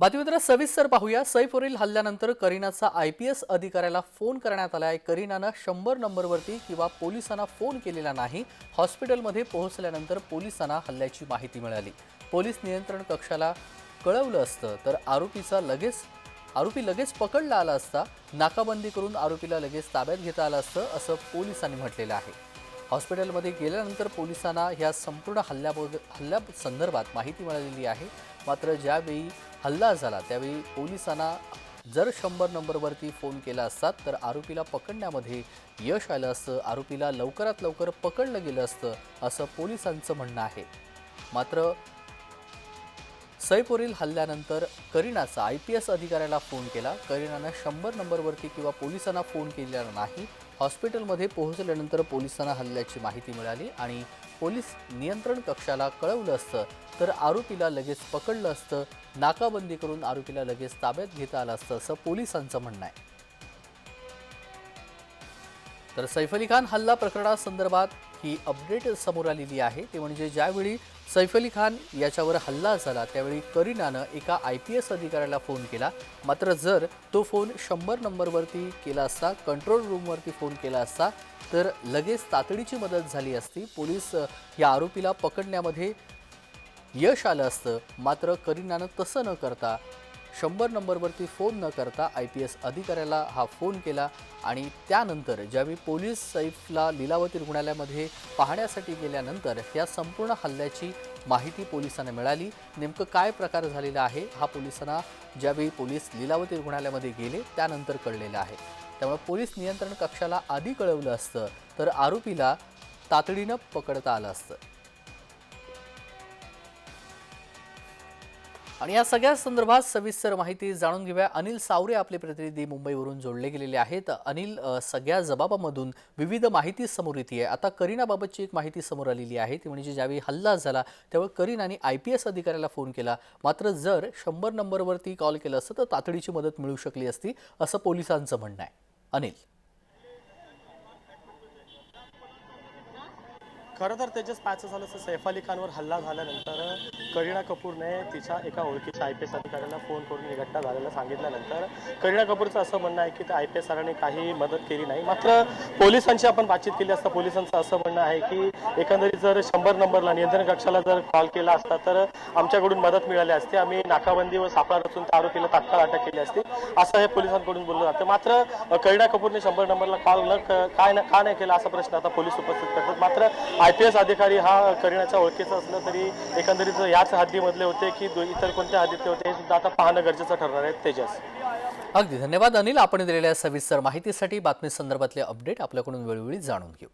बातमीपत्र सविस्तर पाहूया. सैफवरील हल्ल्यानंतर करीनाचा आय पी एस अधिकाऱ्याला फोन करण्यात आला आहे करीनानं शंभर नंबरवरती किंवा पोलिसांना फोन केलेला नाही. हॉस्पिटलमध्ये पोहोचल्यानंतर पोलिसांना हल्ल्याची माहिती मिळाली. पोलीस नियंत्रण कक्षाला कळवलं असतं तर आरोपीचा लगेच आरोपी लगेच पकडला आला असता नाकाबंदी करून आरोपीला लगेच ताब्यात घेता आलं असतं असं पोलिसांनी म्हटलेलं आहे. हॉस्पिटलमध्ये गेल्यानंतर पोलिसांना ह्या संपूर्ण हल्ल्या हल्ल्या संदर्भात माहिती मिळालेली आहे. मात्र ज्यावेळी हल्ला झाला. त्यावेळी पोलिसांना जर शंभर नंबरवरती फोन केला असतात तर आरोपीला पकडण्यामध्ये यश आलं असतं. आरोपीला लवकरात लवकर पकडलं गेलं असतं असं पोलिसांचं म्हणणं आहे. मात्र सैपोरील हल्ल्यानंतर करीनाचा आय पी एस अधिकाऱ्याला फोन केला. करीनानं शंभर नंबरवरती किंवा पोलिसांना फोन केलेला नाही. हॉस्पिटलमध्ये पोहोचल्यानंतर पोलिसांना हल्ल्याची माहिती मिळाली आणि पोलीस नियंत्रण कक्षाला कळवलं असतं तर आरोपीला लगेच पकडलं असतं नाकाबंदी करून आरोपीला लगेच ताब्यात घेता आलं असतं असं पोलिसांचं म्हणणं आहे. तर सैफ अली खान हल्ला प्रकरणासंदर्भात ही अपडेट समोर आलेली आहे. ते म्हणजे ज्यावेळी सैफ अली खान याच्यावर हल्ला झाला त्यावेळी करीनानं एका आय पी एस अधिकाऱ्याला फोन केला. मात्र जर तो फोन शंभर नंबरवरती केला असता कंट्रोल रूमवरती फोन केला असता तर लगेच तातडीची मदत झाली असती. पोलीस या आरोपीला पकडण्यामध्ये यश आलं असतं. मात्र करीनानं तसं न करता शंभर नंबरवरती फोन न करता आय पी एस अधिकाऱ्याला हा फोन केला आणि त्यानंतर ज्यावेळी पोलीस सैफला लिलावती रुग्णालयामध्ये पाहण्यासाठी गेल्यानंतर या संपूर्ण हल्ल्याची माहिती पोलिसांना मिळाली. नेमकं काय प्रकार झालेला आहे हा पोलिसांना ज्यावेळी पोलीस लिलावती रुग्णालयामध्ये गेले त्यानंतर कळलेलं आहे. त्यामुळे पोलीस नियंत्रण कक्षाला आधी कळवलं असतं तर आरोपीला तातडीनं पकडता आलं असतं. आणि या सगळ्या संदर्भात सविस्तर माहिती जाणून घेऊया. अनिल सावरे आपले प्रतिनिधी मुंबईवरून जोडले गेलेले आहेत. अनिल सगळ्या जबाबामधून विविध माहिती समोर येते आहे आता करीनाबाबतची एक माहिती समोर आलेली आहे. ती म्हणजे ज्यावेळी हल्ला झाला त्यावेळी करीनाने आय पी एस अधिकाऱ्याला फोन केला. मात्र जर शंभर नंबरवरती कॉल केलं असतं तर तातडीची मदत मिळू शकली असती असं पोलिसांचं म्हणणं आहे. अनिल. खरं तर तेजस पाहायचं झालं तर सैफ अली खानवर हल्ला झाल्यानंतर करीना कपूरने तिच्या एका ओळखीच्या आय पी एस अधिकाऱ्यांना फोन करून ही घटना झालेलं सांगितल्यानंतर करीना कपूरचं असं म्हणणं आहे की त्या आय पी एस सरांनी काही मदत केली नाही. मात्र पोलिसांशी आपण बातचीत केली असता पोलिसांचं असं म्हणणं आहे की एकंदरीत जर शंभर नंबरला नियंत्रण कक्षाला जर कॉल केला असता तर आमच्याकडून मदत मिळाली असती. आम्ही नाकाबंदी व सापळा रचून त्या आरोपीला तात्काळ अटक केली असती. असं हे पोलिसांकडून बोललं जातं. मात्र करीना कपूरने शंभर नंबरला कॉल न काय का नाही केला असा प्रश्न आता पोलीस उपस्थित करतात. मात्र आय पी एस अधिकारी हा करीनाच्या ओळखीचा असलं तरी एकंदरीत याच हद्दीमधले होते की इतर कोणत्या हद्दीतले होते हे सुद्धा आता पाहणं गरजेचं ठरणार आहे तेजस. अगदी धन्यवाद अनिल. आपण दिलेल्या सविस्तर माहितीसाठी बातमी संदर्भातले अपडेट आपल्याकडून वेळोवेळी जाणून घेऊ.